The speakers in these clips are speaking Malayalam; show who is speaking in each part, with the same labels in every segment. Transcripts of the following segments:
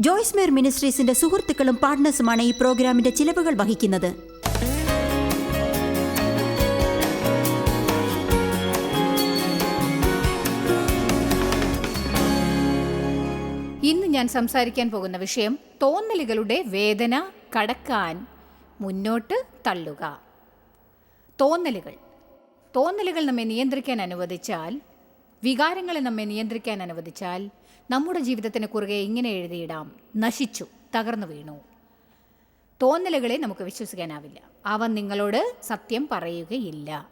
Speaker 1: ജോയ്സ് മേർ മിനിസ്ട്രീസിന്റെ സുഹൃത്തുക്കളും പാർട്ട്നേഴ്സുമാണ് ഈ പ്രോഗ്രാമിന്റെ ചിലവുകൾ വഹിക്കുന്നത്.
Speaker 2: ഇന്ന് ഞാൻ സംസാരിക്കാൻ പോകുന്ന വിഷയം തോന്നലുകളുടെ വേദന കടക്കാൻ മുന്നോട്ട് തള്ളുക. തോന്നലുകൾ. തോന്നലുകൾ നമ്മെ നിയന്ത്രിക്കാൻ അനുവദിച്ചാൽ വികാരങ്ങളെ നമ്മെ നിയന്ത്രിക്കാൻ അനുവദിച്ചാൽ നമ്മുടെ ജീവിതത്തിന് കുറുകെ ഇങ്ങനെ എഴുതിയിടാം. നശിച്ചു തകർന്നു വീണു. തോന്നലുകളെ നമുക്ക് വിശ്വസിക്കാനാവില്ല. അവ നിങ്ങളോട് സത്യം പറയുകയില്ല.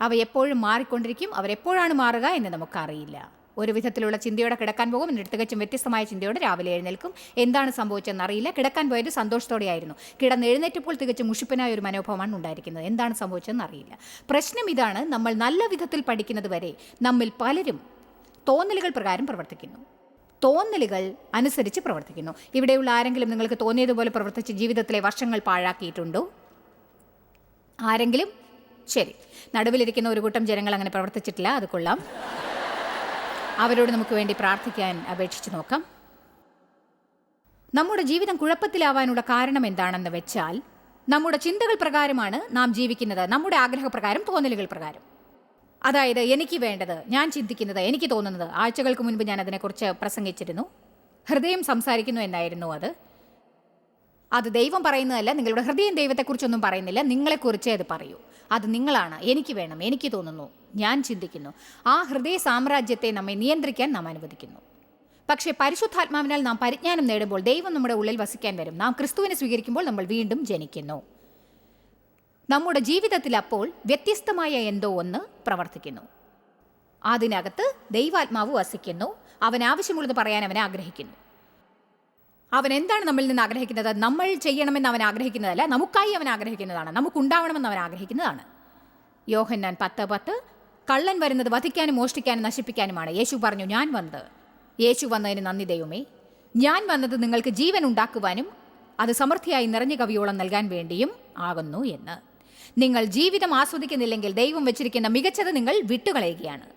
Speaker 2: അവ എപ്പോഴും മാറിക്കൊണ്ടിരിക്കും അവരെപ്പോഴാണ് മാറുക എന്ന് നമുക്കറിയില്ല. ഒരു വിധത്തിലുള്ള ചിന്തയോടെ കിടക്കാൻ പോകും എന്നിട്ട് തികച്ചും വ്യത്യസ്തമായ ചിന്തയോടെ രാവിലെ എഴുന്നേൽക്കും. എന്താണ് സംഭവിച്ചതെന്ന് അറിയില്ല. കിടക്കാൻ പോയത് സന്തോഷത്തോടെയായിരുന്നു. കിടന്ന് എഴുന്നേറ്റപ്പോൾ തികച്ചും മുഷിപ്പനായ ഒരു മനോഭാവമാണ് ഉണ്ടായിരിക്കുന്നത്. എന്താണ് സംഭവിച്ചതെന്ന് അറിയില്ല. പ്രശ്നം ഇതാണ് നമ്മൾ നല്ല വിധത്തിൽ പഠിക്കുന്നത് വരെ നമ്മിൽ പലരും തോന്നലുകൾ പ്രകാരം പ്രവർത്തിക്കുന്നു. തോന്നലുകൾ അനുസരിച്ച് പ്രവർത്തിക്കുന്നു. ഇവിടെയുള്ള ആരെങ്കിലും നിങ്ങൾക്ക് തോന്നിയതുപോലെ പ്രവർത്തിച്ച് ജീവിതത്തിലെ വർഷങ്ങൾ പാഴാക്കിയിട്ടുണ്ടോ? ആരെങ്കിലും? ശരി. നടുവിലിരിക്കുന്ന ഒരു കൂട്ടം ജനങ്ങൾ അങ്ങനെ പ്രവർത്തിച്ചിട്ടില്ല അത് കൊള്ളാം. അവരോട് നമുക്ക് വേണ്ടി പ്രാർത്ഥിക്കാൻ അപേക്ഷിച്ച് നോക്കാം. നമ്മുടെ ജീവിതം കുഴപ്പത്തിലാവാനുള്ള കാരണം എന്താണെന്ന് വെച്ചാൽ നമ്മുടെ ചിന്തകൾ പ്രകാരമാണ് നാം ജീവിക്കുന്നത് നമ്മുടെ ആഗ്രഹപ്രകാരം തോന്നലുകൾ പ്രകാരം. അതായത് എനിക്ക് വേണ്ടത് ഞാൻ ചിന്തിക്കുന്നത് എനിക്ക് തോന്നുന്നത്. ആഴ്ചകൾക്ക് മുൻപ് ഞാൻ അതിനെക്കുറിച്ച് പ്രസംഗിച്ചിരുന്നു. ഹൃദയം സംസാരിക്കുന്നു എന്നായിരുന്നു അത്. അത് ദൈവം പറയുന്നതല്ല നിങ്ങളുടെ ഹൃദയം ദൈവത്തെക്കുറിച്ചൊന്നും പറയുന്നില്ല നിങ്ങളെക്കുറിച്ചേ അത് പറയൂ. അത് നിങ്ങളാണ് എനിക്ക് വേണം എനിക്ക് തോന്നുന്നു ഞാൻ ചിന്തിക്കുന്നു. ആ ഹൃദയ സാമ്രാജ്യത്തെ നമ്മെ നിയന്ത്രിക്കാൻ നാം അനുവദിക്കുന്നു. പക്ഷേ പരിശുദ്ധാത്മാവിനാൽ നാം പരിജ്ഞാനം നേടുമ്പോൾ ദൈവം നമ്മുടെ ഉള്ളിൽ വസിക്കാൻ വരും. നാം ക്രിസ്തുവിനെ സ്വീകരിക്കുമ്പോൾ നമ്മൾ വീണ്ടും ജനിക്കുന്നു. നമ്മുടെ ജീവിതത്തിൽ അപ്പോൾ വ്യത്യസ്തമായ എന്തോ ഒന്ന് പ്രവർത്തിക്കുന്നു. അതിനകത്ത് ദൈവാത്മാവ് വസിക്കുന്നു. അവൻ ആവശ്യമുള്ളത് പറയാൻ അവൻ ആഗ്രഹിക്കുന്നു. അവൻ എന്താണ് നമ്മളിൽ നിന്ന് ആഗ്രഹിക്കുന്നത്? നമ്മൾ ചെയ്യണമെന്ന് അവൻ ആഗ്രഹിക്കുന്നതല്ല നമുക്കായി അവൻ ആഗ്രഹിക്കുന്നതാണ് നമുക്കുണ്ടാവണമെന്ന് അവൻ ആഗ്രഹിക്കുന്നതാണ്. യോഹന്നാൻ പത്ത് പത്ത് കള്ളൻ വരുന്നത് വധിക്കാനും മോഷ്ടിക്കാനും നശിപ്പിക്കാനുമാണ്. യേശു പറഞ്ഞു ഞാൻ വന്നത്. യേശു വന്നതിന് നന്ദി ദൈവമേ. ഞാൻ വന്നത് നിങ്ങൾക്ക് ജീവൻ ഉണ്ടാക്കുവാനും അത് സമൃദ്ധിയായി നിറഞ്ഞ കവിയോളം നൽകാൻ വേണ്ടിയും ആകുന്നു എന്ന്. നിങ്ങൾ ജീവിതം ആസ്വദിക്കുന്നില്ലെങ്കിൽ ദൈവം വെച്ചിരിക്കുന്ന മികച്ചത് നിങ്ങൾ വിട്ടുകളയുകയാണ്.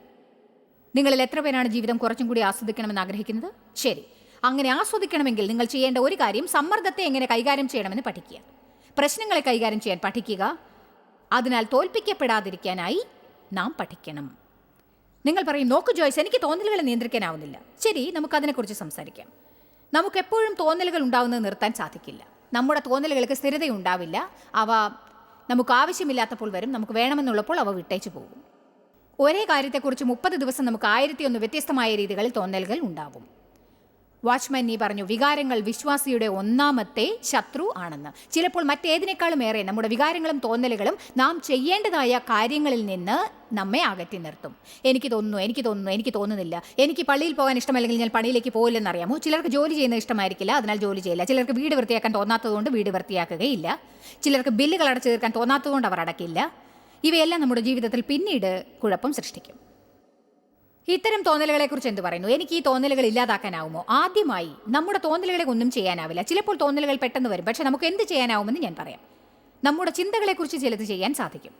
Speaker 2: നിങ്ങളിൽ എത്ര പേരാണ് ജീവിതം കുറച്ചും കൂടി ആസ്വദിക്കണമെന്ന് ആഗ്രഹിക്കുന്നത്? ശരി. അങ്ങനെ ആസ്വദിക്കണമെങ്കിൽ നിങ്ങൾ ചെയ്യേണ്ട ഒരു കാര്യം സമ്മർദ്ദത്തെ എങ്ങനെ കൈകാര്യം ചെയ്യണമെന്ന് പഠിക്കുക. പ്രശ്നങ്ങളെ കൈകാര്യം ചെയ്യാൻ പഠിക്കുക. അതിനാൽ തോൽപ്പിക്കപ്പെടാതിരിക്കാനായി നാം പഠിക്കണം. നിങ്ങൾ പറയും നോക്ക് ജോയ്സ് എനിക്ക് തോന്നലുകളെ നിയന്ത്രിക്കാനാവുന്നില്ല. ശരി നമുക്കതിനെക്കുറിച്ച് സംസാരിക്കാം. നമുക്കെപ്പോഴും തോന്നലുകൾ ഉണ്ടാവുന്നത് നിർത്താൻ സാധിക്കില്ല. നമ്മുടെ തോന്നലുകൾക്ക് സ്ഥിരതയുണ്ടാവില്ല. അവ നമുക്ക് ആവശ്യമില്ലാത്തപ്പോൾ വരും. നമുക്ക് വേണമെന്നുള്ളപ്പോൾ അവ വിട്ടേച്ചു പോകും. ഒരേ കാര്യത്തെക്കുറിച്ച് മുപ്പത് ദിവസം നമുക്ക് ആയിരത്തി ഒന്ന് വ്യത്യസ്തമായ രീതികളിൽ തോന്നലുകൾ ഉണ്ടാവും. വാച്ച്മാൻ പറഞ്ഞു വികാരങ്ങൾ വിശ്വാസിയുടെ ഒന്നാമത്തെ ശത്രു ആണെന്ന്. ചിലപ്പോൾ മറ്റേതിനേക്കാളും ഏറെ നമ്മുടെ വികാരങ്ങളും തോന്നലുകളും നാം ചെയ്യേണ്ടതായ കാര്യങ്ങളിൽ നിന്ന് നമ്മെ അകറ്റി നിർത്തും. എനിക്ക് തോന്നുന്നു എനിക്ക് തോന്നുന്നു എനിക്ക് തോന്നുന്നില്ല. എനിക്ക് പള്ളിയിൽ പോകാൻ ഇഷ്ടമല്ലെങ്കിൽ ഞാൻ പള്ളിയിലേക്ക് പോകില്ലെന്ന് അറിയാമോ ചിലർക്ക് ജോലി ചെയ്യുന്നത് ഇഷ്ടമായിരിക്കില്ല അതിനാൽ ജോലി ചെയ്യില്ല. ചിലർക്ക് വീട് വൃത്തിയാക്കാൻ തോന്നാത്തതുകൊണ്ട് വീട് വൃത്തിയാക്കുകയില്ല. ചിലർക്ക് ബില്ലുകൾ അടച്ചു തീർക്കാൻ തോന്നാത്തതുകൊണ്ട് അവർ അടക്കില്ല ഇവയെല്ലാം നമ്മുടെ ജീവിതത്തിൽ പിന്നീട് കുഴപ്പം സൃഷ്ടിക്കും. ഇത്തരം തോന്നലുകളെ കുറിച്ച് എന്ത് പറയുന്നു? എനിക്ക് ഈ തോന്നലുകൾ ഇല്ലാതാക്കാനാവുമോ? ആദ്യമായി നമ്മുടെ തോന്നലുകളെ ഒന്നും ചെയ്യാനാവില്ല. ചിലപ്പോൾ തോന്നലുകൾ പെട്ടെന്ന് വരും. പക്ഷെ നമുക്ക് എന്ത് ചെയ്യാനാവുമെന്ന് ഞാൻ പറയാം. നമ്മുടെ ചിന്തകളെക്കുറിച്ച് ചിലത് ചെയ്യാൻ സാധിക്കും.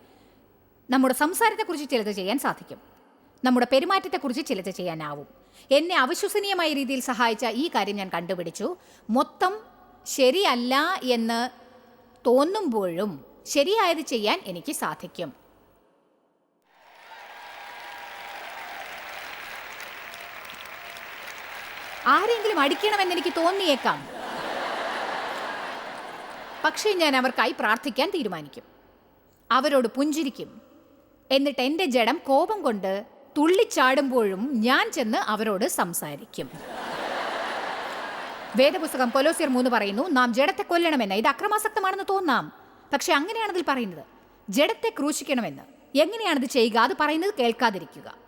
Speaker 2: നമ്മുടെ സംസാരത്തെക്കുറിച്ച് ചിലത് ചെയ്യാൻ സാധിക്കും. നമ്മുടെ പെരുമാറ്റത്തെക്കുറിച്ച് ചിലത് ചെയ്യാനാവും. എന്നെ അവിശ്വസനീയമായ രീതിയിൽ സഹായിച്ച ഈ കാര്യം ഞാൻ കണ്ടുപിടിച്ചു. മൊത്തം ശരിയല്ല എന്ന് തോന്നുമ്പോഴും ശരിയായത് ചെയ്യാൻ എനിക്ക് സാധിക്കും. ആരെങ്കിലും അടിക്കണമെന്ന് എനിക്ക് തോന്നിയേക്കാം. പക്ഷേ ഞാൻ അവർക്കായി പ്രാർത്ഥിക്കാൻ തീരുമാനിക്കും. അവരോട് പുഞ്ചിരിക്കും. എന്നിട്ട് എന്റെ ജഡം കോപം കൊണ്ട് തുള്ളിച്ചാടുമ്പോഴും ഞാൻ ചെന്ന് അവരോട് സംസാരിക്കും. വേദപുസ്തകം കൊലോസിയർ മൂന്ന് പറയുന്നു നാം ജഡത്തെ കൊല്ലണമെന്ന്. ഇത് അക്രമാസക്തമാണെന്ന് തോന്നാം. പക്ഷെ അങ്ങനെയാണതിൽ പറയുന്നത്. ജഡത്തെ ക്രൂശിക്കണമെന്ന്. എങ്ങനെയാണത് ചെയ്യുക? അത് പറയുന്നത് കേൾക്കാതിരിക്കുക.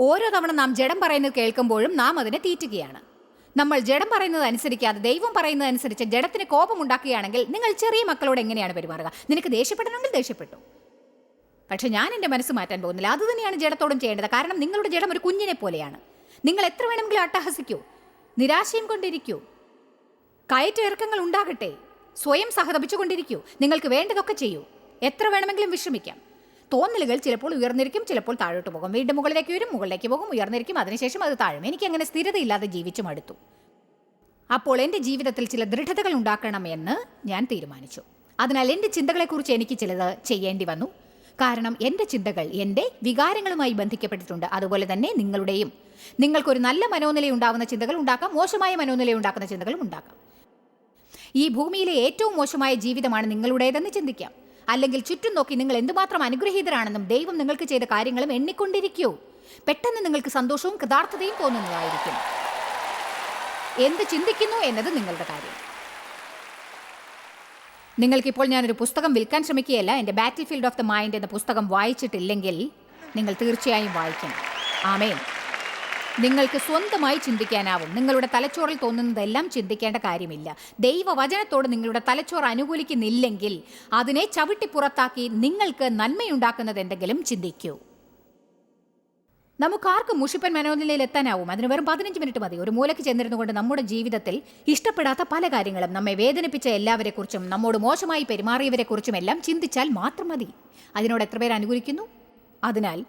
Speaker 2: ഓരോ തവണ നാം ജഡം പറയുന്നത് കേൾക്കുമ്പോഴും നാം അതിനെ തീറ്റുകയാണ്. നമ്മൾ ജഡം പറയുന്നത് അനുസരിക്കാതെ ദൈവം പറയുന്നത് അനുസരിച്ച് ജഡത്തിന് കോപമുണ്ടാക്കുകയാണെങ്കിൽ നിങ്ങൾ ചെറിയ മക്കളോട് എങ്ങനെയാണ് പെരുമാറുക? നിനക്ക് ദേഷ്യപ്പെടണമെങ്കിൽ ദേഷ്യപ്പെട്ടു. പക്ഷേ ഞാൻ എന്റെ മനസ്സ് മാറ്റാൻ പോകുന്നില്ല. അത് തന്നെയാണ് ജഡത്തോടും ചെയ്യേണ്ടത്. കാരണം നിങ്ങളുടെ ജഡം ഒരു കുഞ്ഞിനെ പോലെയാണ്. നിങ്ങൾ എത്ര വേണമെങ്കിലും അട്ടഹസിക്കൂ. നിരാശയും കൊണ്ടിരിക്കൂ. കയറ്റിറക്കങ്ങൾ ഉണ്ടാകട്ടെ. സ്വയം സഹതപിച്ചുകൊണ്ടിരിക്കൂ. നിങ്ങൾക്ക് വേണ്ടതൊക്കെ ചെയ്യൂ. എത്ര വേണമെങ്കിലും വിശ്രമിക്കാം. തോന്നലുകൾ ചിലപ്പോൾ ഉയർന്നിരിക്കും ചിലപ്പോൾ താഴോട്ട് പോകും. വീണ്ടും മുകളിലേക്ക് വരും മുകളിലേക്ക് പോകും ഉയർന്നിരിക്കും. അതിനുശേഷം അത് താഴും. എനിക്ക് അങ്ങനെ സ്ഥിരതയില്ലാതെ ജീവിച്ചു മടുത്തു. അപ്പോൾ എന്റെ ജീവിതത്തിൽ ചില ദൃഢതകൾ ഉണ്ടാക്കണമെന്ന് ഞാൻ തീരുമാനിച്ചു. അതിനാൽ എന്റെ ചിന്തകളെക്കുറിച്ച് എനിക്ക് ചിലത് ചെയ്യേണ്ടി വന്നു. കാരണം എന്റെ ചിന്തകൾ എന്റെ വികാരങ്ങളുമായി ബന്ധിക്കപ്പെട്ടിട്ടുണ്ട്. അതുപോലെ തന്നെ നിങ്ങളുടെയും. നിങ്ങൾക്കൊരു നല്ല മനോനില ഉണ്ടാകുന്ന ചിന്തകൾ ഉണ്ടാക്കാം മോശമായ മനോനില ഉണ്ടാക്കുന്ന ചിന്തകളും ഉണ്ടാക്കാം. ഈ ഭൂമിയിലെ ഏറ്റവും മോശമായ ജീവിതമാണ് നിങ്ങളുടേതെന്ന് ചിന്തിക്കാം. അല്ലെങ്കിൽ ചുറ്റും നോക്കി നിങ്ങൾ എന്തുമാത്രം അനുഗ്രഹീതരാണെന്നും ദൈവം നിങ്ങൾക്ക് ചെയ്ത കാര്യങ്ങളും എണ്ണിക്കൊണ്ടിരിക്കൂ. പെട്ടെന്ന് നിങ്ങൾക്ക് സന്തോഷവും കൃതാർത്ഥതയും തോന്നുന്നതായിരിക്കും. എന്ത് ചിന്തിക്കുന്നു എന്നത് നിങ്ങളുടെ കാര്യം. നിങ്ങൾക്കിപ്പോൾ ഞാനൊരു പുസ്തകം വിൽക്കാൻ ശ്രമിക്കുകയല്ല. എന്റെ battlefield of the mind എന്ന പുസ്തകം വായിച്ചിട്ടില്ലെങ്കിൽ നിങ്ങൾ തീർച്ചയായും വായിക്കണം. ആമേൻ. നിങ്ങൾക്ക് സ്വന്തമായി ചിന്തിക്കാനാവും. നിങ്ങളുടെ തലച്ചോറിൽ തോന്നുന്നതെല്ലാം ചിന്തിക്കേണ്ട കാര്യമില്ല. ദൈവവചനത്തോട് നിങ്ങളുടെ തലച്ചോറ് അനുകൂലിക്കുന്നില്ലെങ്കിൽ അതിനെ ചവിട്ടി പുറത്താക്കി നിങ്ങൾക്ക് നന്മയുണ്ടാക്കുന്നത് എന്തെങ്കിലും ചിന്തിക്കൂ. നമുക്കാർക്കും മുഷിപ്പൻ മനോനിലയിൽ എത്താനാവും. അതിന് വെറും പതിനഞ്ച് മിനിറ്റ് മതി. ഒരു മൂലയ്ക്ക് ചെന്നിരുന്നുകൊണ്ട് നമ്മുടെ ജീവിതത്തിൽ ഇഷ്ടപ്പെടാത്ത പല കാര്യങ്ങളും നമ്മെ വേദനിപ്പിച്ച എല്ലാവരെക്കുറിച്ചും നമ്മോട് മോശമായി പെരുമാറിയവരെക്കുറിച്ചും എല്ലാം ചിന്തിച്ചാൽ മാത്രം മതി. അതിനോട് എത്ര പേർ അനുകൂലിക്കുന്നു? അതിനാൽ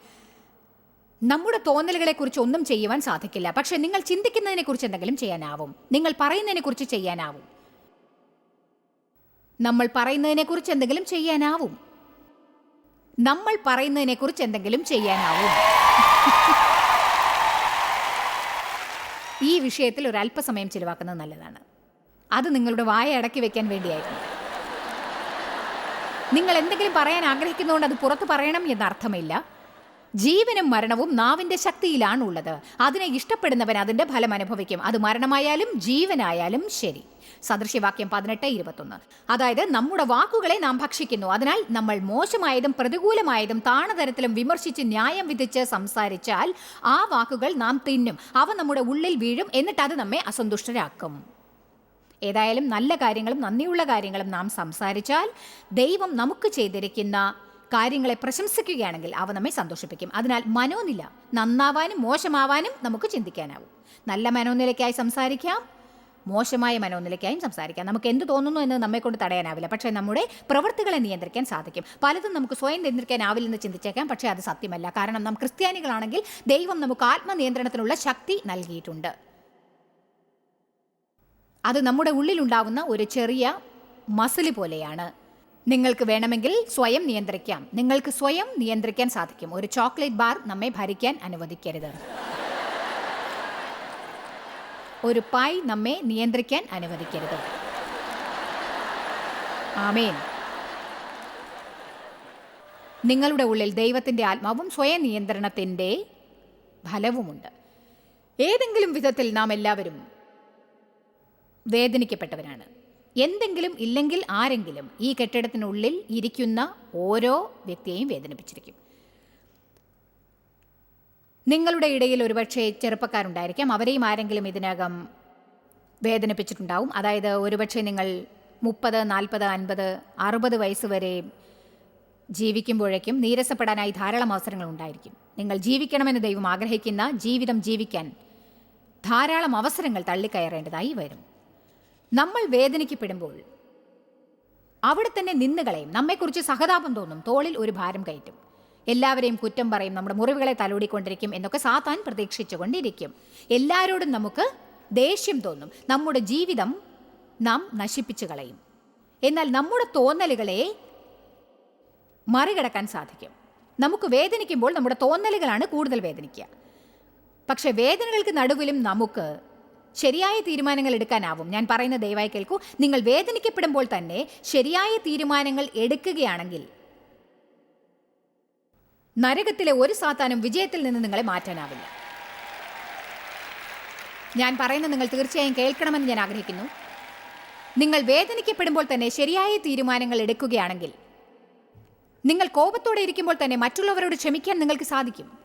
Speaker 2: നമ്മുടെ തോന്നലുകളെക്കുറിച്ച് ഒന്നും ചെയ്യുവാൻ സാധിക്കില്ല. പക്ഷെ നിങ്ങൾ ചിന്തിക്കുന്നതിനെക്കുറിച്ച് എന്തെങ്കിലും ചെയ്യാനാവും. നിങ്ങൾ പറയുന്നതിനെക്കുറിച്ച് ചെയ്യാനാവും. നമ്മൾ പറയുന്നതിനെക്കുറിച്ച് എന്തെങ്കിലും ചെയ്യാനാവും. നമ്മൾ പറയുന്നതിനെക്കുറിച്ച് എന്തെങ്കിലും ചെയ്യാനാവും. ഈ വിഷയത്തിൽ ഒരു അല്പസമയം ചിലവാക്കുന്നത് നല്ലതാണ്. അത് നിങ്ങളുടെ വായ അടക്കി വെക്കാൻ വേണ്ടിയായിരുന്നു. നിങ്ങൾ എന്തെങ്കിലും പറയാൻ ആഗ്രഹിക്കുന്നതുകൊണ്ട് അത് പുറത്ത് പറയണം എന്നർത്ഥമില്ല. ജീവനും മരണവും നാവിന്റെ ശക്തിയിലാണ് ഉള്ളത് അതിനെ ഇഷ്ടപ്പെടുന്നവൻ അതിന്റെ ഫലം അനുഭവിക്കും. അത് മരണമായാലും ജീവനായാലും ശരി. സദൃശ്യവാക്യം പതിനെട്ട് ഇരുപത്തൊന്ന്. അതായത് നമ്മുടെ വാക്കുകളെ നാം ഭക്ഷിക്കുന്നു. അതിനാൽ നമ്മൾ മോശമായതും പ്രതികൂലമായതും താണതരത്തിലും വിമർശിച്ച് ന്യായം വിധിച്ച് സംസാരിച്ചാൽ ആ വാക്കുകൾ നാം തിന്നും. അവ നമ്മുടെ ഉള്ളിൽ വീഴും. എന്നിട്ട് അത് നമ്മെ അസന്തുഷ്ടരാക്കും. ഏതായാലും നല്ല കാര്യങ്ങളും നന്ദിയുള്ള കാര്യങ്ങളും നാം സംസാരിച്ചാൽ ദൈവം നമുക്ക് ചെയ്തിരിക്കുന്ന കാര്യങ്ങളെ പ്രശംസിക്കുകയാണെങ്കിൽ അവ നമ്മെ സന്തോഷിപ്പിക്കും. അതിനാൽ മനോനില നന്നാവാനും മോശമാവാനും നമുക്ക് ചിന്തിക്കാനാവും. നല്ല മനോനിലയ്ക്കായി സംസാരിക്കാം മോശമായ മനോനിലയ്ക്കായും സംസാരിക്കാം. നമുക്ക് എന്ത് തോന്നുന്നു എന്ന് നമ്മെ കൊണ്ട് തടയാനാവില്ല. പക്ഷേ നമ്മുടെ പ്രവൃത്തികളെ നിയന്ത്രിക്കാൻ സാധിക്കും. പലതും നമുക്ക് സ്വയം നിയന്ത്രിക്കാനാവില്ലെന്ന് ചിന്തിച്ചേക്കാം. പക്ഷേ അത് സത്യമല്ല. കാരണം നാം ക്രിസ്ത്യാനികളാണെങ്കിൽ ദൈവം നമുക്ക് ആത്മനിയന്ത്രണത്തിനുള്ള ശക്തി നൽകിയിട്ടുണ്ട്. അത് നമ്മുടെ ഉള്ളിലുണ്ടാവുന്ന ഒരു ചെറിയ മസിൽ പോലെയാണ്. നിങ്ങൾക്ക് വേണമെങ്കിൽ സ്വയം നിയന്ത്രിക്കാം. നിങ്ങൾക്ക് സ്വയം നിയന്ത്രിക്കാൻ സാധിക്കും. ഒരു ചോക്ലേറ്റ് ബാർ നമ്മെ ഭരിക്കാൻ അനുവദിക്കരുത്. ഒരു പായ് നമ്മെ നിയന്ത്രിക്കാൻ അനുവദിക്കരുത്. ആമേൻ. നിങ്ങളുടെ ഉള്ളിൽ ദൈവത്തിന്റെ ആത്മാവും സ്വയം നിയന്ത്രണത്തിന്റെ ഫലവുമുണ്ട്. ഏതെങ്കിലും വിധത്തിൽ നാം എല്ലാവരും വേദനിക്കപ്പെട്ടവരാണ്. എന്തെങ്കിലും ഇല്ലെങ്കിൽ ആരെങ്കിലും ഈ കെട്ടിടത്തിനുള്ളിൽ ഇരിക്കുന്ന ഓരോ വ്യക്തിയെയും വേദനിപ്പിച്ചിരിക്കും. നിങ്ങളുടെ ഇടയിൽ ഒരുപക്ഷെ ചെറുപ്പക്കാരുണ്ടായിരിക്കാം. അവരെയും ആരെങ്കിലും ഇതിനകം വേദനിപ്പിച്ചിട്ടുണ്ടാവും. അതായത് ഒരുപക്ഷെ നിങ്ങൾ മുപ്പത് നാൽപ്പത് അൻപത് അറുപത് വയസ്സ് വരെ ജീവിക്കുമ്പോഴേക്കും നീരസപ്പെടാനായി ധാരാളം അവസരങ്ങൾ ഉണ്ടായിരിക്കും. നിങ്ങൾ ജീവിക്കണമെന്ന് ദൈവം ആഗ്രഹിക്കുന്ന ജീവിതം ജീവിക്കാൻ ധാരാളം അവസരങ്ങൾ തള്ളിക്കയറേണ്ടതായി വരും. നമ്മൾ വേദനിക്കപ്പെടുമ്പോൾ അവിടെ തന്നെ നിന്നുകളയും നമ്മെക്കുറിച്ച് സഹതാപം തോന്നും. തോളിൽ ഒരു ഭാരം കയറ്റും. എല്ലാവരെയും കുറ്റം പറയും. നമ്മുടെ മുറിവുകളെ തലോടിക്കൊണ്ടിരിക്കും എന്നൊക്കെ സാത്താൻ പ്രതീക്ഷിച്ചുകൊണ്ടിരിക്കും. എല്ലാവരോടും നമുക്ക് ദേഷ്യം തോന്നും. നമ്മുടെ ജീവിതം നാം നശിപ്പിച്ചു കളയും. എന്നാൽ നമ്മുടെ തോന്നലുകളെ മറികടക്കാൻ സാധിക്കും. നമുക്ക് വേദനിക്കുമ്പോൾ നമ്മുടെ തോന്നലുകളാണ് കൂടുതൽ വേദനിക്കുക. പക്ഷേ വേദനകൾക്ക് നടുവിലും നമുക്ക് ശരിയായ തീരുമാനങ്ങൾ എടുക്കാനാവും. ഞാൻ പറയുന്ന ദയവായി കേൾക്കൂ. നിങ്ങൾ വേദനിക്കപ്പെടുമ്പോൾ തന്നെ ശരിയായ തീരുമാനങ്ങൾ എടുക്കുകയാണെങ്കിൽ നരകത്തിലെ ഒരു സാത്താനും വിജയത്തിൽ നിന്ന് നിങ്ങളെ മാറ്റാനാവില്ല. ഞാൻ പറയുന്നത് നിങ്ങൾ തീർച്ചയായും കേൾക്കണമെന്ന് ഞാൻ ആഗ്രഹിക്കുന്നു. നിങ്ങൾ വേദനിക്കപ്പെടുമ്പോൾ തന്നെ ശരിയായ തീരുമാനങ്ങൾ എടുക്കുകയാണെങ്കിൽ നിങ്ങൾ കോപത്തോടെ ഇരിക്കുമ്പോൾ തന്നെ മറ്റുള്ളവരോട് ക്ഷമിക്കാൻ നിങ്ങൾക്ക് സാധിക്കും.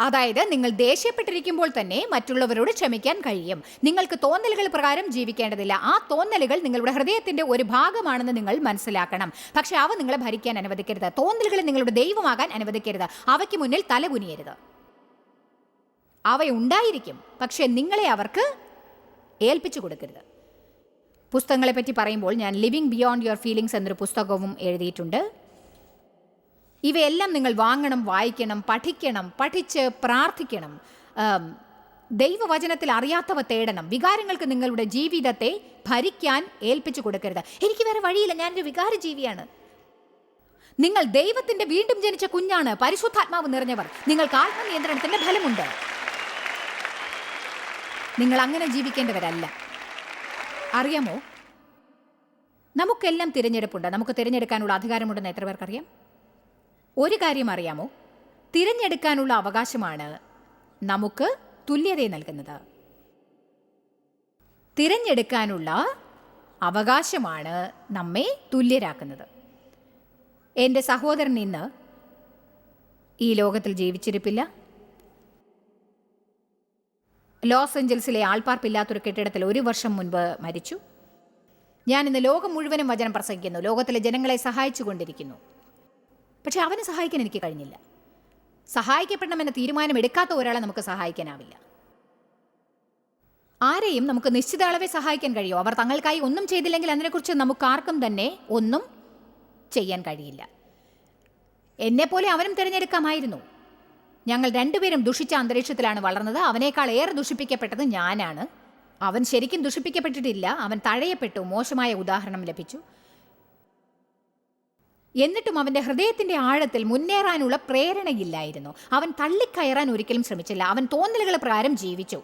Speaker 2: അതായത് നിങ്ങൾ ദേഷ്യപ്പെട്ടിരിക്കുമ്പോൾ തന്നെ മറ്റുള്ളവരോട് ക്ഷമിക്കാൻ കഴിയും. നിങ്ങൾക്ക് തോന്നലുകൾ പ്രകാരം ജീവിക്കേണ്ടതില്ല. ആ തോന്നലുകൾ നിങ്ങളുടെ ഹൃദയത്തിന്റെ ഒരു ഭാഗമാണെന്ന് നിങ്ങൾ മനസ്സിലാക്കണം. പക്ഷെ അവ നിങ്ങളെ ഭരിക്കാൻ അനുവദിക്കരുത്. തോന്നലുകൾ നിങ്ങളുടെ ദൈവമാകാൻ അനുവദിക്കരുത്. അവയ്ക്ക് മുന്നിൽ തലകുനിയരുത്. അവയുണ്ടായിരിക്കും പക്ഷെ നിങ്ങളെ അവർക്ക് ഏൽപ്പിച്ചു കൊടുക്കരുത്. പുസ്തകങ്ങളെ പറ്റി പറയുമ്പോൾ ഞാൻ ലിവിങ് ബിയോണ്ട് യുവർ ഫീലിങ്സ് എന്നൊരു പുസ്തകവും എഴുതിയിട്ടുണ്ട്. ഇവയെല്ലാം നിങ്ങൾ വാങ്ങണം വായിക്കണം പഠിക്കണം പഠിച്ച് പ്രാർത്ഥിക്കണം. ദൈവവചനത്തിൽ അറിയാത്തവ തേടണം. വികാരങ്ങൾക്ക് നിങ്ങളുടെ ജീവിതത്തെ ഭരിക്കാൻ ഏൽപ്പിച്ചു കൊടുക്കരുത്. എനിക്ക് വേറെ വഴിയില്ല. ഞാനൊരു വികാര ജീവിയാണ് നിങ്ങൾ ദൈവത്തിന്റെ വീണ്ടും ജനിച്ച കുഞ്ഞാണ്. പരിശുദ്ധാത്മാവ് നിറഞ്ഞവർ. നിങ്ങൾക്ക് ആത്മനിയന്ത്രണത്തിന്റെ ഫലമുണ്ട്. നിങ്ങൾ അങ്ങനെ ജീവിക്കേണ്ടവരല്ല. അറിയാമോ? നമുക്കെല്ലാം തിരഞ്ഞെടുപ്പുണ്ട്. നമുക്ക് തിരഞ്ഞെടുക്കാനുള്ള അധികാരമുണ്ടെന്ന് എത്ര പേർക്കറിയാം? ഒരു കാര്യം അറിയാമോ? തിരഞ്ഞെടുക്കാനുള്ള അവകാശമാണ് നമുക്ക് തുല്യതയെ നൽകുന്നത്. തിരഞ്ഞെടുക്കാനുള്ള അവകാശമാണ് നമ്മെ തുല്യരാക്കുന്നത്. എന്റെ സഹോദരൻ ഇന്ന് ഈ ലോകത്തിൽ ജീവിച്ചിരിപ്പില്ല. ലോസ് ഏഞ്ചൽസിലെ ആൾപ്പാർപ്പില്ലാത്തൊരു കെട്ടിടത്തിൽ ഒരു വർഷം മുൻപ് മരിച്ചു. ഞാൻ ഇന്ന് ലോകം മുഴുവനും വചനം പ്രസംഗിക്കുന്നു. ലോകത്തിലെ ജനങ്ങളെ സഹായിച്ചു കൊണ്ടിരിക്കുന്നു പക്ഷെ അവനെ സഹായിക്കാൻ എനിക്ക് കഴിഞ്ഞില്ല. സഹായിക്കപ്പെടണമെന്ന തീരുമാനം എടുക്കാത്ത ഒരാളെ നമുക്ക് സഹായിക്കാനാവില്ല. ആരെയും നമുക്ക് നിശ്ചിത അളവെ സഹായിക്കാൻ കഴിയും? അവർ തങ്ങൾക്കായി ഒന്നും ചെയ്തില്ലെങ്കിൽ അതിനെക്കുറിച്ച് നമുക്ക് ആർക്കും തന്നെ ഒന്നും ചെയ്യാൻ കഴിയില്ല. എന്നെപ്പോലെ അവനും തിരഞ്ഞെടുക്കാമായിരുന്നു. ഞങ്ങൾ രണ്ടുപേരും ദുഷിച്ച അന്തരീക്ഷത്തിലാണ് വളർന്നത്. അവനേക്കാൾ ഏറെ ദുഷിപ്പിക്കപ്പെട്ടത് ഞാനാണ്. അവൻ ശരിക്കും ദുഷിപ്പിക്കപ്പെട്ടിട്ടില്ല. അവൻ തഴയപ്പെട്ടു. മോശമായ ഉദാഹരണം ലഭിച്ചു. എന്നിട്ടും അവന്റെ ഹൃദയത്തിന്റെ ആഴത്തിൽ മുന്നേറാനുള്ള പ്രേരണയില്ലായിരുന്നു. അവൻ തള്ളിക്കയറാൻ ഒരിക്കലും ശ്രമിച്ചില്ല. അവൻ തോന്നലുകൾ പ്രകാരം ജീവിച്ചു.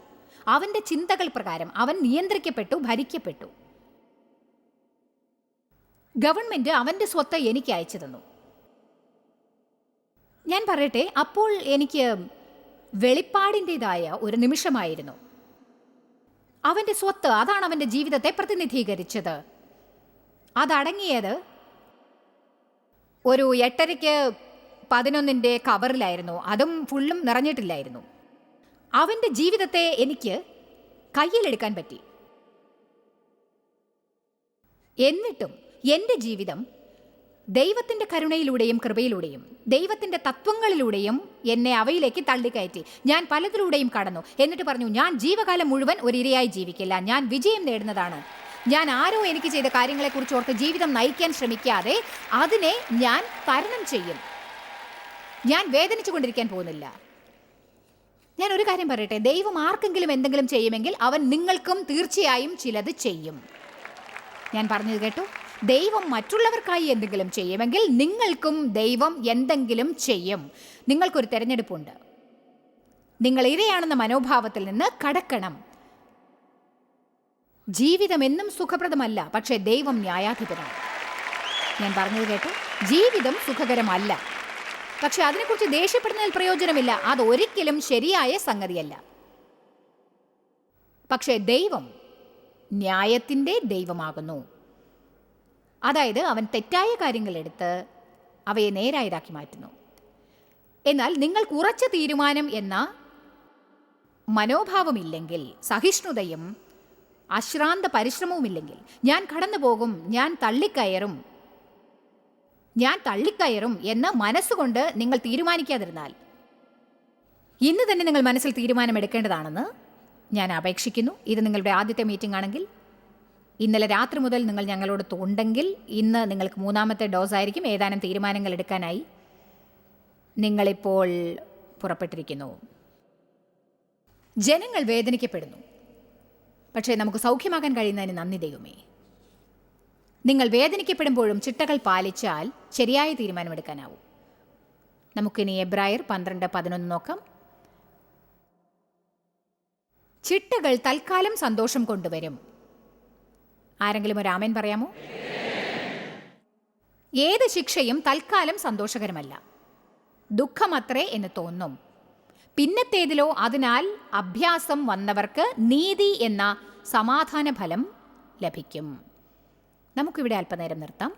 Speaker 2: അവന്റെ ചിന്തകൾ പ്രകാരം അവൻ നിയന്ത്രിക്കപ്പെട്ടു ഭരിക്കപ്പെട്ടു. ഗവൺമെന്റ് അവന്റെ സ്വത്ത് എനിക്ക് അയച്ചു തന്നു. ഞാൻ പറയട്ടെ അപ്പോൾ എനിക്ക് വെളിപ്പാടിന്റെതായ ഒരു നിമിഷമായിരുന്നു. അവന്റെ സ്വത്ത് അതാണ് അവന്റെ ജീവിതത്തെ പ്രതിനിധീകരിച്ചത്. അതടങ്ങിയത് ഒരു എട്ടരയ്ക്ക് പതിനൊന്നിന്റെ കവറിലായിരുന്നു. അതും ഫുള്ളും നിറഞ്ഞിട്ടില്ലായിരുന്നു. അവന്റെ ജീവിതത്തെ എനിക്ക് കയ്യിലെടുക്കാൻ പറ്റി. എന്നിട്ടും എന്റെ ജീവിതം ദൈവത്തിന്റെ കരുണയിലൂടെയും കൃപയിലൂടെയും ദൈവത്തിന്റെ തത്വങ്ങളിലൂടെയും എന്നെ അവയിലേക്ക് തള്ളിക്കയറ്റി. ഞാൻ പലതിലൂടെയും കടന്നു. എന്നിട്ട് പറഞ്ഞു ഞാൻ ജീവകാലം മുഴുവൻ ഒരു ജീവിക്കില്ല. ഞാൻ വിജയം നേടുന്നതാണ്. ഞാൻ ആരോ എനിക്ക് ചെയ്ത കാര്യങ്ങളെ കുറിച്ച് ഓർത്ത് ജീവിതം നയിക്കാൻ ശ്രമിക്കാതെ അതിനെ ഞാൻ തരണം ചെയ്യും. ഞാൻ വേദനിച്ചു കൊണ്ടിരിക്കാൻ പോകുന്നില്ല. ഞാൻ ഒരു കാര്യം പറയട്ടെ ദൈവം ആർക്കെങ്കിലും എന്തെങ്കിലും ചെയ്യുമെങ്കിൽ അവൻ നിങ്ങൾക്കും തീർച്ചയായും ചിലത് ചെയ്യും. ഞാൻ പറഞ്ഞത് കേട്ടു. ദൈവം മറ്റുള്ളവർക്കായി എന്തെങ്കിലും ചെയ്യുമെങ്കിൽ നിങ്ങൾക്കും ദൈവം എന്തെങ്കിലും ചെയ്യും. നിങ്ങൾക്കൊരു തിരഞ്ഞെടുപ്പുണ്ട്. നിങ്ങൾ ഇരയാണെന്ന മനോഭാവത്തിൽ നിന്ന് കടക്കണം. ജീവിതം എന്നും സുഖപ്രദമല്ല പക്ഷേ ദൈവം ന്യായാധിപനാണ്. ഞാൻ പറഞ്ഞത് കേട്ടു. ജീവിതം സുഖകരമല്ല. പക്ഷെ അതിനെക്കുറിച്ച് ദേഷ്യപ്പെടുന്നതിൽ പ്രയോജനമില്ല. അത് ഒരിക്കലും ശരിയായ സംഗതിയല്ല. പക്ഷേ ദൈവം ന്യായത്തിന്റെ ദൈവമാകുന്നു. അതായത് അവൻ തെറ്റായ കാര്യങ്ങൾ എടുത്ത് അവയെ നേരായതാക്കി മാറ്റുന്നു. എന്നാൽ നിങ്ങൾക്ക് ഉറച്ച തീരുമാനം എന്ന മനോഭാവമില്ലെങ്കിൽ സഹിഷ്ണുതയും അശ്രാന്ത പരിശ്രമവുമില്ലെങ്കിൽ ഞാൻ കടന്നു പോകും ഞാൻ തള്ളിക്കയറും. ഞാൻ തള്ളിക്കയറും എന്ന് മനസ്സുകൊണ്ട് നിങ്ങൾ തീരുമാനിക്കാതിരുന്നാൽ. ഇന്ന് തന്നെ നിങ്ങൾ മനസ്സിൽ തീരുമാനമെടുക്കേണ്ടതാണെന്ന് ഞാൻ അപേക്ഷിക്കുന്നു. ഇത് നിങ്ങളുടെ ആദ്യത്തെ മീറ്റിംഗ് ആണെങ്കിൽ ഇന്നലെ രാത്രി മുതൽ നിങ്ങൾ ഞങ്ങളോട് ഉണ്ടെങ്കിൽ ഇന്ന് നിങ്ങൾക്ക് മൂന്നാമത്തെ ഡോസ് ആയിരിക്കും ഏതാനും തീരുമാനങ്ങൾ എടുക്കാനായി നിങ്ങളിപ്പോൾ പുറപ്പെട്ടിരിക്കുന്നു. ജനങ്ങൾ വേദനിക്കപ്പെടുന്നു. പക്ഷേ നമുക്ക് സൗഖ്യമാകാൻ കഴിയുന്നതിന് നന്ദി ദൈവമേ. നിങ്ങൾ വേദനിക്കപ്പെടുമ്പോഴും ചിട്ടകൾ പാലിച്ചാൽ ശരിയായ തീരുമാനമെടുക്കാനാവും. നമുക്കിനി എബ്രായർ പന്ത്രണ്ട് പതിനൊന്ന് നോക്കാം. ചിട്ടകൾ തൽക്കാലം സന്തോഷം കൊണ്ടുവരും. ആരെങ്കിലും ഒരു ആമേൻ പറയാമോ? ഏത് ശിക്ഷയും തൽക്കാലം സന്തോഷകരമല്ല. ദുഃഖമത്രേ എന്ന് തോന്നും. പിന്നത്തേതിലോ അതിനാൽ അഭ്യാസം വന്നവർക്ക് നീതി എന്ന സമാധാന ഫലം ലഭിക്കും. നമുക്കിവിടെ അല്പനേരം നിർത്താം.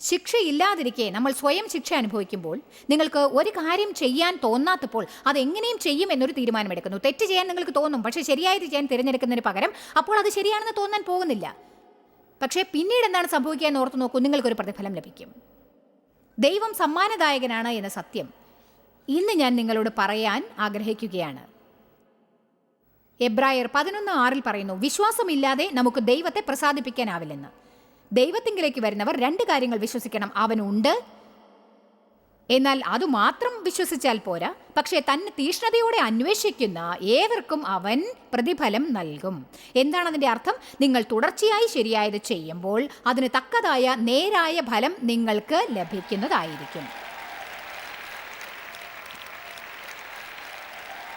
Speaker 2: ശിക്ഷയില്ലാതിരിക്കെ നമ്മൾ സ്വയം ശിക്ഷ അനുഭവിക്കുമ്പോൾ നിങ്ങൾക്ക് ഒരു കാര്യം ചെയ്യാൻ തോന്നാത്തപ്പോൾ അതെങ്ങനെയും ചെയ്യും എന്നൊരു തീരുമാനമെടുക്കുന്നു. തെറ്റ് ചെയ്യാൻ നിങ്ങൾക്ക് തോന്നും പക്ഷേ ശരിയായത് ചെയ്യാൻ തിരഞ്ഞെടുക്കുന്നതിന് പകരം അപ്പോൾ അത് ശരിയാണെന്ന് തോന്നാൻ പോകുന്നില്ല. പക്ഷേ പിന്നീട് എന്താണ് സംഭവിക്കുക എന്ന് ഓർത്ത് നോക്കൂ നിങ്ങൾക്കൊരു പ്രതിഫലം ലഭിക്കും. ദൈവം സമ്മാനദായകനാണ് എന്ന സത്യം. ഇന്ന് ഞാൻ നിങ്ങളോട് പറയാൻ ആഗ്രഹിക്കുകയാണ്. എബ്രായർ പതിനൊന്ന് ആറിൽ പറയുന്നു വിശ്വാസമില്ലാതെ നമുക്ക് ദൈവത്തെ പ്രസാദിപ്പിക്കാനാവില്ലെന്ന്. ദൈവത്തിങ്കിലേക്ക് വരുന്നവർ രണ്ട് കാര്യങ്ങൾ വിശ്വസിക്കണം. അവനുണ്ട് എന്നാൽ അതുമാത്രം വിശ്വസിച്ചാൽ പോരാ. പക്ഷേ തന്നെ തീഷ്ണതയോടെ അന്വേഷിക്കുന്ന ഏവർക്കും അവൻ പ്രതിഫലം നൽകും. എന്താണ് അതിന്റെ അർത്ഥം? നിങ്ങൾ തുടർച്ചയായി ശരിയായത് ചെയ്യുമ്പോൾ അതിന് തക്കതായ നേരായ ഫലം നിങ്ങൾക്ക് ലഭിക്കുന്നതായിരിക്കും.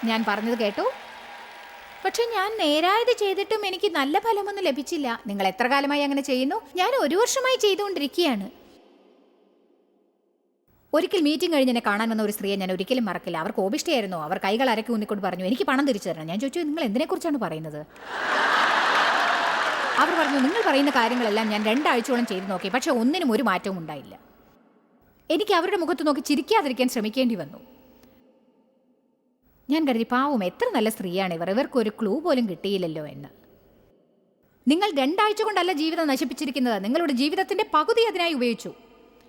Speaker 2: ഞാൻ പറഞ്ഞത് കേട്ടു. പക്ഷെ ഞാൻ നേരായത് ചെയ്തിട്ടും എനിക്ക് നല്ല ഫലമൊന്നും ലഭിച്ചില്ല. നിങ്ങൾ എത്ര കാലമായി അങ്ങനെ ചെയ്യുന്നു? ഞാൻ ഒരു വർഷമായി ചെയ്തുകൊണ്ടിരിക്കുകയാണ്. ഒരിക്കൽ മീറ്റിംഗ് കഴിഞ്ഞ് എന്നെ കാണാൻ വന്ന ഒരു സ്ത്രീയെ ഞാൻ ഒരിക്കലും മറക്കില്ല. അവർ കോപിഷ്ടയായിരുന്നു അവർ കൈകൾ അരക്കി ഊന്നിക്കൊണ്ട് പറഞ്ഞു എനിക്ക് പണം തിരിച്ചു തരണം. ഞാൻ ചോദിച്ചു നിങ്ങൾ എന്തിനെക്കുറിച്ചാണ് പറയുന്നത്? അവർ പറഞ്ഞു നിങ്ങൾ പറയുന്ന കാര്യങ്ങളെല്ലാം ഞാൻ രണ്ടാഴ്ചയോളം ചെയ്തു നോക്കി. പക്ഷെ ഒന്നിനും ഒരു മാറ്റവും ഉണ്ടായില്ല. എനിക്ക് അവരുടെ മുഖത്ത് നോക്കി ചിരിക്കാതിരിക്കാൻ ശ്രമിക്കേണ്ടി വന്നു. ഞാൻ കരുതി പാവം എത്ര നല്ല സ്ത്രീയാണ് ഇവർ. ഇവർക്ക് ഒരു ക്ലൂ പോലും കിട്ടിയില്ലല്ലോ എന്ന്. നിങ്ങൾ രണ്ടാഴ്ച കൊണ്ടല്ല ജീവിതം നശിപ്പിച്ചിരിക്കുന്നത്. നിങ്ങളുടെ ജീവിതത്തിന്റെ പകുതി അതിനായി ഉപയോഗിച്ചു.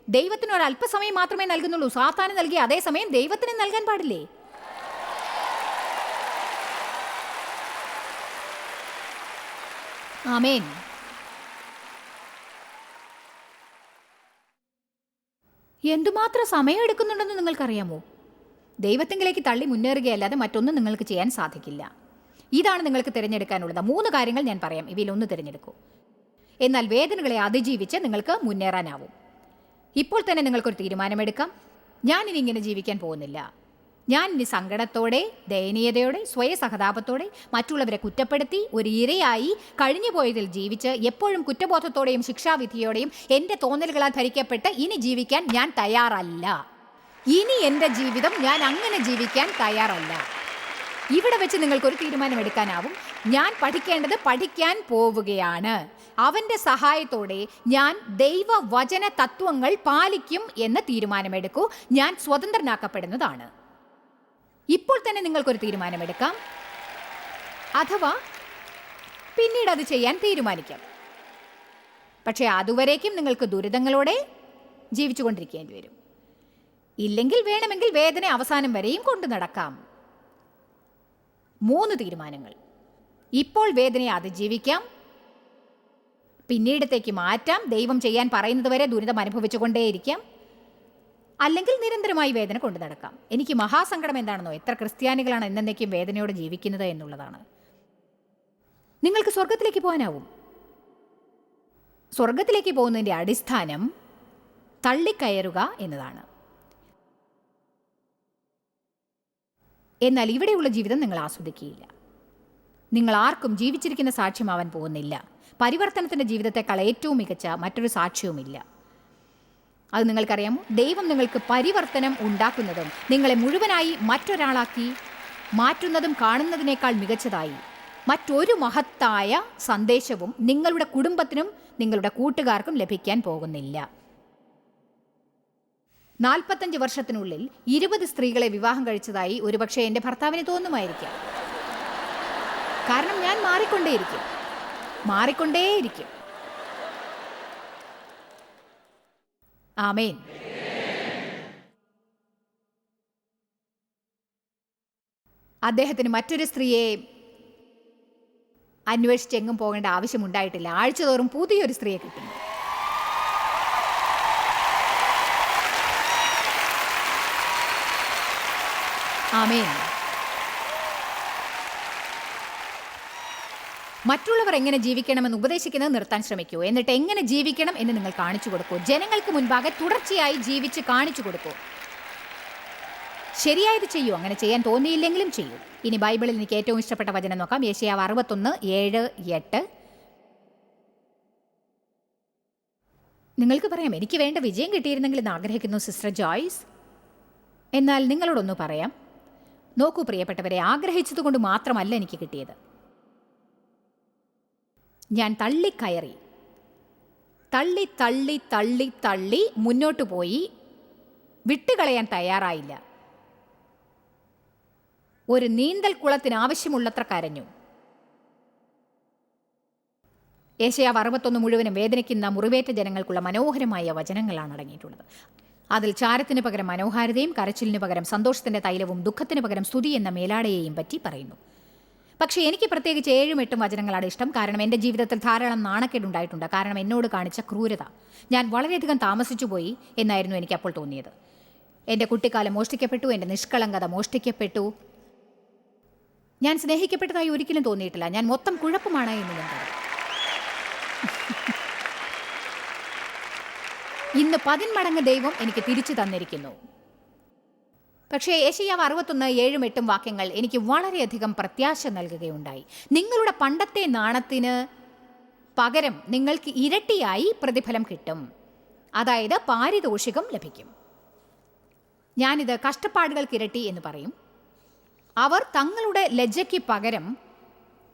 Speaker 2: ദൈവത്തിന് ഒരു അല്പസമയം മാത്രമേ നൽകുന്നുള്ളൂ. സാത്താന് നൽകിയ അതേസമയം ദൈവത്തിന് നൽകാൻ പാടില്ലേ? ആമേൻ. എന്തുമാത്രം സമയം എടുക്കുന്നുണ്ടെന്ന് നിങ്ങൾക്കറിയാമോ? ദൈവത്തിങ്കിലേക്ക് തള്ളി മുന്നേറുകയല്ലാതെ മറ്റൊന്നും നിങ്ങൾക്ക് ചെയ്യാൻ സാധിക്കില്ല. ഇതാണ് നിങ്ങൾക്ക് തിരഞ്ഞെടുക്കാനുള്ളത്. മൂന്ന് കാര്യങ്ങൾ ഞാൻ പറയാം. ഇവയിൽ ഒന്ന് തിരഞ്ഞെടുക്കൂ. എന്നാൽ വേദനകളെ അതിജീവിച്ച് നിങ്ങൾക്ക് മുന്നേറാനാവും. ഇപ്പോൾ തന്നെ നിങ്ങൾക്കൊരു തീരുമാനമെടുക്കാം. ഞാൻ ഇനി ഇങ്ങനെ ജീവിക്കാൻ പോകുന്നില്ല. ഞാൻ ഇനി സങ്കടത്തോടെ ദയനീയതയോടെ സ്വയസഹതാപത്തോടെ മറ്റുള്ളവരെ കുറ്റപ്പെടുത്തി ഒരു ഇരയായി കഴിഞ്ഞു പോയതിൽ ജീവിച്ച് എപ്പോഴും കുറ്റബോധത്തോടെയും ശിക്ഷാവിധിയോടെയും എന്റെ തോന്നലുകളാൽ ധരിക്കപ്പെട്ട് ഇനി ജീവിക്കാൻ ഞാൻ തയ്യാറല്ല. ഇനി എന്റെ ജീവിതം ഞാൻ അങ്ങനെ ജീവിക്കാൻ തയ്യാറല്ല. ഇവിടെ വെച്ച് നിങ്ങൾക്കൊരു തീരുമാനമെടുക്കാനാവും. ഞാൻ പഠിക്കേണ്ടത് പഠിക്കാൻ പോവുകയാണ്. അവന്റെ സഹായത്തോടെ ഞാൻ ദൈവ വചന തത്വങ്ങൾ പാലിക്കും എന്ന തീരുമാനമെടുക്കൂ. ഞാൻ സ്വതന്ത്രനാക്കപ്പെടുന്നതാണ്. ഇപ്പോൾ തന്നെ നിങ്ങൾക്കൊരു തീരുമാനമെടുക്കാം. അഥവാ പിന്നീട് അത് ചെയ്യാൻ തീരുമാനിക്കാം. പക്ഷേ അതുവരേക്കും നിങ്ങൾക്ക് ദുരിതങ്ങളോടെ ജീവിച്ചുകൊണ്ടിരിക്കേണ്ടി വരും. ഇല്ലെങ്കിൽ വേണമെങ്കിൽ വേദന അവസാനം വരെയും കൊണ്ടു നടക്കാം. മൂന്ന് തീരുമാനങ്ങൾ. ഇപ്പോൾ വേദനയെ അതിജീവിക്കാം. പിന്നീടത്തേക്ക് മാറ്റാം. ദൈവം ചെയ്യാൻ പറയുന്നത് വരെ ദുരിതം അനുഭവിച്ചുകൊണ്ടേയിരിക്കാം അല്ലെങ്കിൽ നിരന്തരമായി വേദന കൊണ്ടു നടക്കാം. എനിക്ക് മഹാസങ്കടം എന്താണെന്നോ എത്ര ക്രിസ്ത്യാനികളാണ് എന്നേക്കും വേദനയോടെ ജീവിക്കുന്നത് എന്നുള്ളതാണ്. നിങ്ങൾക്ക് സ്വർഗത്തിലേക്ക് പോകാനാവും. സ്വർഗത്തിലേക്ക് പോകുന്നതിന്റെ അടിസ്ഥാനം തള്ളിക്കയറുക എന്നതാണ്. എന്നാൽ ഇവിടെയുള്ള ജീവിതം നിങ്ങൾ ആസ്വദിക്കുകയില്ല. നിങ്ങൾ ആർക്കും ജീവിച്ചിരിക്കുന്ന സാക്ഷ്യമാവാൻ പോകുന്നില്ല. പരിവർത്തനത്തിന്റെ ജീവിതത്തെക്കാൾ ഏറ്റവും മികച്ച മറ്റൊരു സാക്ഷ്യവുമില്ല. അത് നിങ്ങൾക്കറിയാമോ? ദൈവം നിങ്ങൾക്ക് പരിവർത്തനം ഉണ്ടാക്കുന്നതും നിങ്ങളെ മുഴുവനായി മറ്റൊരാളാക്കി മാറ്റുന്നതും കാണുന്നതിനേക്കാൾ മികച്ചതായി മറ്റൊരു മഹത്തായ സന്ദേശവും നിങ്ങളുടെ കുടുംബത്തിനും നിങ്ങളുടെ കൂട്ടുകാർക്കും ലഭിക്കാൻ പോകുന്നില്ല. നാൽപ്പത്തഞ്ച് വർഷത്തിനുള്ളിൽ ഇരുപത് സ്ത്രീകളെ വിവാഹം കഴിച്ചതായി ഒരുപക്ഷെ എന്റെ ഭർത്താവിന് തോന്നുമായിരിക്കാം. കാരണം ഞാൻ മാറിക്കൊണ്ടേയിരിക്കും. മാറിക്കൊണ്ടേയിരിക്കും. ആമേൻ. അദ്ദേഹത്തിന് മറ്റൊരു സ്ത്രീയെ അന്വേഷിച്ചെങ്ങും പോകേണ്ട ആവശ്യമുണ്ടായിട്ടില്ല. ആഴ്ചതോറും പുതിയൊരു സ്ത്രീയെ കിട്ടുന്നു. ആമേൻ. മറ്റുള്ളവർ എങ്ങനെ ജീവിക്കണമെന്ന് ഉപദേശിക്കുന്നത് നിർത്താൻ ശ്രമിക്കൂ. എന്നിട്ട് എങ്ങനെ ജീവിക്കണം എന്ന് നിങ്ങൾ കാണിച്ചു കൊടുക്കൂ. ജനങ്ങൾക്ക് മുൻപാകെ തുടർച്ചയായി ജീവിച്ച് കാണിച്ചു കൊടുക്കൂ. ശരിയായത് ചെയ്യൂ. അങ്ങനെ ചെയ്യാൻ തോന്നിയില്ലെങ്കിലും ചെയ്യൂ. ഇനി ബൈബിളിൽ എനിക്ക് ഏറ്റവും ഇഷ്ടപ്പെട്ട വചനം നോക്കാം. യേശയാവ് അറുപത്തൊന്ന് ഏഴ് എട്ട്. നിങ്ങൾക്ക് പറയാം എനിക്ക് വേണ്ട വിജയം കിട്ടിയിരുന്നെങ്കിൽ എന്ന് ആഗ്രഹിക്കുന്നു സിസ്റ്റർ ജോയ്സ്. എന്നാൽ നിങ്ങളോടൊന്ന് പറയാം നോക്കൂ പ്രിയപ്പെട്ടവരെ ആഗ്രഹിച്ചതുകൊണ്ട് മാത്രമല്ല എനിക്ക് കിട്ടിയത്. ഞാൻ തള്ളിക്കയറി തള്ളി തള്ളി തള്ളി തള്ളി മുന്നോട്ട് പോയി. വിട്ടുകളയാൻ തയ്യാറായില്ല. ഒരു നീന്തൽ കുളത്തിന് ആവശ്യമുള്ളത്ര കരഞ്ഞു. ഏഷ്യാവ് അറുപത്തൊന്ന് മുഴുവനും വേദനിക്കുന്ന മുറിവേറ്റ ജനങ്ങൾക്കുള്ള മനോഹരമായ വചനങ്ങളാണ് അടങ്ങിയിട്ടുള്ളത്. അതിൽ ചാരത്തിന് പകരം മനോഹാരിതയും കരച്ചിലിന് പകരം സന്തോഷത്തിന്റെ തൈലവും ദുഃഖത്തിന് പകരം സ്തുതി എന്ന മേലാടയെയും പറ്റി പറയുന്നു. പക്ഷേ എനിക്ക് പ്രത്യേകിച്ച് ഏഴും എട്ടും വചനങ്ങളാണ് ഇഷ്ടം. കാരണം എന്റെ ജീവിതത്തിൽ ധാരാളം നാണക്കേടുണ്ടായിട്ടുണ്ട്. കാരണം എന്നോട് കാണിച്ച ക്രൂരത. ഞാൻ വളരെയധികം താമസിച്ചു പോയി എന്നായിരുന്നു എനിക്ക് അപ്പോൾ തോന്നിയത്. എന്റെ കുട്ടിക്കാലം മോഷ്ടിക്കപ്പെട്ടു. എന്റെ നിഷ്കളങ്കത മോഷ്ടിക്കപ്പെട്ടു. ഞാൻ സ്നേഹിക്കപ്പെട്ടതായി ഒരിക്കലും തോന്നിയിട്ടില്ല. ഞാൻ മൊത്തം കുഴപ്പമാണ് എന്ന് ഞാൻ കരുതി ഇന്ന് പതിന്മടങ്ങ് ദൈവം എനിക്ക് തിരിച്ചു തന്നിരിക്കുന്നു. പക്ഷേ ഏഷ്യാവ് അറുപത്തൊന്ന് ഏഴും എട്ടും വാക്യങ്ങൾ എനിക്ക് വളരെയധികം പ്രത്യാശ നൽകുകയുണ്ടായി. നിങ്ങളുടെ പണ്ടത്തെ നാണത്തിന് പകരം നിങ്ങൾക്ക് ഇരട്ടിയായി പ്രതിഫലം കിട്ടും. അതായത് പാരിതോഷികം ലഭിക്കും. ഞാനിത് കഷ്ടപ്പാടുകൾക്ക് ഇരട്ടി എന്ന് പറയും. അവർ തങ്ങളുടെ ലജ്ജയ്ക്ക് പകരം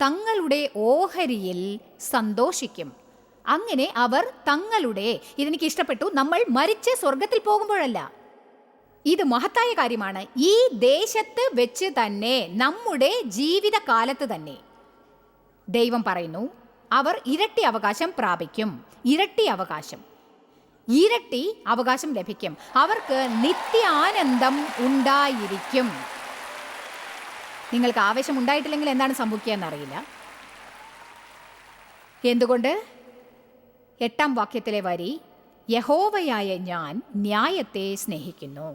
Speaker 2: തങ്ങളുടെ ഓഹരിയിൽ സന്തോഷിക്കും. അങ്ങനെ അവർ തങ്ങളുടെ ഇതെനിക്ക് ഇഷ്ടപ്പെട്ടു നമ്മൾ മരിച്ച് സ്വർഗത്തിൽ പോകുമ്പോഴല്ല. ഇത് മഹത്തായ കാര്യമാണ്. ഈ ദേശത്ത് വെച്ച് തന്നെ നമ്മുടെ ജീവിതകാലത്ത് തന്നെ. ദൈവം പറയുന്നു അവർ ഇരട്ടി അവകാശം പ്രാപിക്കും. ഇരട്ടി അവകാശം. ഇരട്ടി അവകാശം ലഭിക്കും. അവർക്ക് നിത്യാനന്ദം ഉണ്ടായിരിക്കും. നിങ്ങൾക്ക് ആവേശം ഉണ്ടായിട്ടില്ലെങ്കിൽ എന്താണ് സംഭവിക്കുക എന്നറിയില്ല. എന്തുകൊണ്ട്? എട്ടാം വാക്യത്തിലെ വരി യഹോവയായ ഞാൻ ന്യായത്തെ സ്നേഹിക്കുന്നു.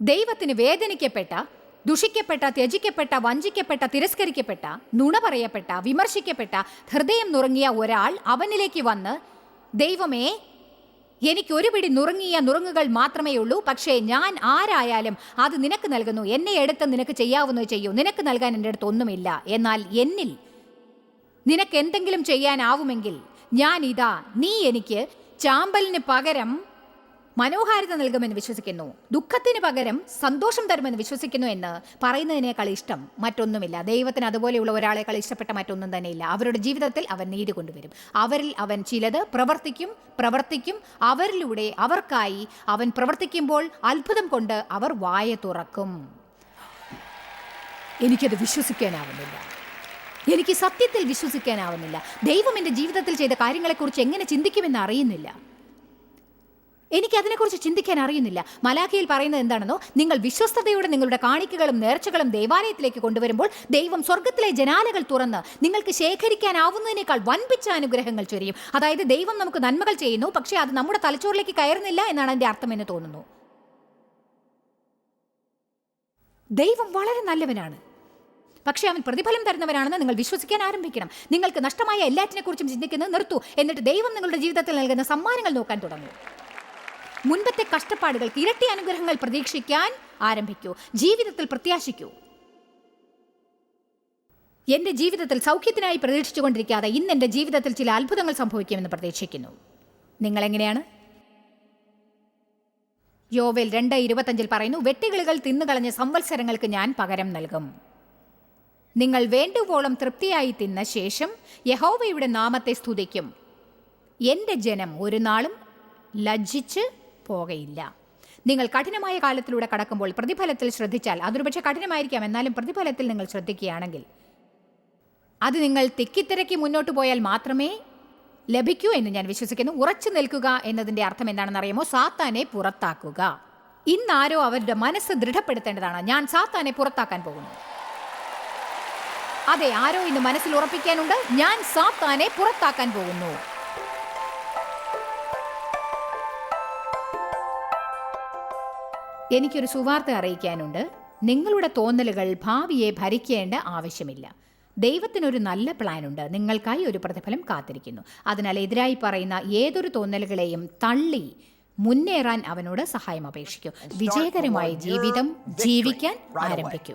Speaker 2: ദൈവത്തിന് വേദനിക്കപ്പെട്ട ദുഷിക്കപ്പെട്ട ത്യജിക്കപ്പെട്ട വഞ്ചിക്കപ്പെട്ട തിരസ്കരിക്കപ്പെട്ട നുണ പറയപ്പെട്ട വിമർശിക്കപ്പെട്ട ഹൃദയം നുറുങ്ങിയ ഒരാൾ അവനിലേക്ക് വന്ന് ദൈവമേ എനിക്ക് ഒരുപിടി നുറുങ്ങിയ നുറുങ്ങുകൾ മാത്രമേ ഉള്ളൂ പക്ഷേ ഞാൻ ആരായാലും അത് നിനക്ക് നൽകുന്നു എന്നെ എടുത്ത് നിനക്ക് ചെയ്യാവുന്നത് ചെയ്യൂ നിനക്ക് നൽകാൻ എന്റെ അടുത്ത് ഒന്നുമില്ല എന്നാൽ എന്നിൽ നിനക്ക് എന്തെങ്കിലും ചെയ്യാനാവുമെങ്കിൽ ഞാൻ ഇതാ നീ എനിക്ക് ചാമ്പലിന് പകരം മനോഹാരിത നൽകുമെന്ന് വിശ്വസിക്കുന്നു. ദുഃഖത്തിന് പകരം സന്തോഷം തരുമെന്ന് വിശ്വസിക്കുന്നു എന്ന് പറയുന്നതിനേക്കാൾ ഇഷ്ടം മറ്റൊന്നുമില്ല. ദൈവത്തിന് അതുപോലെയുള്ള ഒരാളെക്കാൾ ഇഷ്ടപ്പെട്ട മറ്റൊന്നും തന്നെയില്ല. അവരുടെ ജീവിതത്തിൽ അവൻ നീതി കൊണ്ടുവരും. അവരിൽ അവൻ ചിലത് പ്രവർത്തിക്കും പ്രവർത്തിക്കും. അവരിലൂടെ അവർക്കായി അവൻ പ്രവർത്തിക്കുമ്പോൾ അത്ഭുതം കൊണ്ട് അവർ വായ തുറക്കും. എനിക്കത് വിശ്വസിക്കാനാവുന്നില്ല. എനിക്ക് സത്യത്തിൽ വിശ്വസിക്കാനാവുന്നില്ല. ദൈവം എന്റെ ജീവിതത്തിൽ ചെയ്ത കാര്യങ്ങളെക്കുറിച്ച് എങ്ങനെ ചിന്തിക്കുമെന്ന് അറിയുന്നില്ല. എനിക്ക് അതിനെക്കുറിച്ച് ചിന്തിക്കാൻ അറിയുന്നില്ല. മലാഖയിൽ പറയുന്നത് എന്താണെന്നോ നിങ്ങൾ വിശ്വസ്തയോടെ നിങ്ങളുടെ കാണിക്കകളും നേർച്ചകളും ദേവാലയത്തിലേക്ക് കൊണ്ടുവരുമ്പോൾ ദൈവം സ്വർഗത്തിലെ ജനാലകൾ തുറന്ന് നിങ്ങൾക്ക് ശേഖരിക്കാനാവുന്നതിനേക്കാൾ വൻപിച്ച അനുഗ്രഹങ്ങൾ ചൊരിയും. അതായത് ദൈവം നമുക്ക് നന്മകൾ ചെയ്യുന്നു പക്ഷേ അത് നമ്മുടെ തലച്ചോറിലേക്ക് കയറുന്നില്ല എന്നാണ് എന്റെ അർത്ഥം എന്ന് തോന്നുന്നു. ദൈവം വളരെ നല്ലവനാണ്. പക്ഷേ അവൻ പ്രതിഫലം തരുന്നവനാണെന്ന് നിങ്ങൾ വിശ്വസിക്കാൻ ആരംഭിക്കണം. നിങ്ങൾക്ക് നഷ്ടമായ എല്ലാറ്റിനെക്കുറിച്ചും ചിന്തിക്കുന്നത് നിർത്തൂ. എന്നിട്ട് ദൈവം നിങ്ങളുടെ ജീവിതത്തിൽ നൽകുന്ന സമ്മാനങ്ങൾ നോക്കാൻ തുടങ്ങൂ. മുൻപത്തെ കഷ്ടപ്പാടുകൾക്ക് ഇരട്ടി അനുഗ്രഹങ്ങൾ പ്രതീക്ഷിക്കാൻ ആരംഭിക്കൂ. ജീവിതത്തിൽ പ്രത്യാശിക്കൂ. എന്റെ ജീവിതത്തിൽ സൗഖ്യത്തിനായി പ്രതീക്ഷിച്ചുകൊണ്ടിരിക്കാതെ ഇന്ന് എന്റെ ജീവിതത്തിൽ ചില അത്ഭുതങ്ങൾ സംഭവിക്കുമെന്ന് പ്രതീക്ഷിക്കുന്നു. നിങ്ങൾ എങ്ങനെയാണ്? യോവേൽ രണ്ട് ഇരുപത്തഞ്ചിൽ പറയുന്നു വെട്ടുകിളികൾ തിന്നുകളഞ്ഞ സംവത്സരങ്ങൾക്ക് ഞാൻ പകരം നൽകും. നിങ്ങൾ വേണ്ടുവോളം തൃപ്തിയായി തിന്ന ശേഷം യഹോവയുടെ നാമത്തെ സ്തുതിക്കും. എന്റെ ജനം ഒരു നാളും ലജ്ജിച്ച് പോകയില്ല. നിങ്ങൾ കഠിനമായ കാലത്തിലൂടെ കടക്കുമ്പോൾ പ്രതിഫലത്തിൽ ശ്രദ്ധിച്ചാൽ അതൊരുപക്ഷെ കഠിനമായിരിക്കാം. എന്നാലും പ്രതിഫലത്തിൽ നിങ്ങൾ ശ്രദ്ധിക്കുകയാണെങ്കിൽ അത് നിങ്ങൾ തിക്കിത്തിരക്കി മുന്നോട്ട് പോയാൽ മാത്രമേ ലഭിക്കൂ എന്ന് ഞാൻ വിശ്വസിക്കുന്നു. ഉറച്ചു നിൽക്കുക എന്നതിന്റെ അർത്ഥം എന്താണെന്ന് അറിയാമോ? സാത്താനെ പുറത്താക്കുക. ഇന്നാരോ അവരുടെ മനസ്സ് ദൃഢപ്പെടുത്തേണ്ടതാണ്. ഞാൻ സാത്താനെ പുറത്താക്കാൻ പോകുന്നു. അതെ ആരോ ഇന്ന് മനസ്സിൽ ഉറപ്പിക്കാനുണ്ട്. ഞാൻ സാത്താനെ പുറത്താക്കാൻ പോകുന്നു. എനിക്കൊരു സുവാർത്ത അറിയിക്കാനുണ്ട്. നിങ്ങളുടെ തോന്നലുകൾ ഭാവിയെ ഭരിക്കേണ്ട ആവശ്യമില്ല. ദൈവത്തിനൊരു നല്ല പ്ലാനുണ്ട്. നിങ്ങൾക്കായി ഒരു പ്രതിഫലം കാത്തിരിക്കുന്നു. അതിനാൽ എതിരായി പറയുന്ന ഏതൊരു തോന്നലുകളെയും തള്ളി മുന്നേറാൻ അവനോട് സഹായം അപേക്ഷിക്കൂ. വിജയകരമായ ജീവിതം ജീവിക്കാൻ ആരംഭിക്കൂ.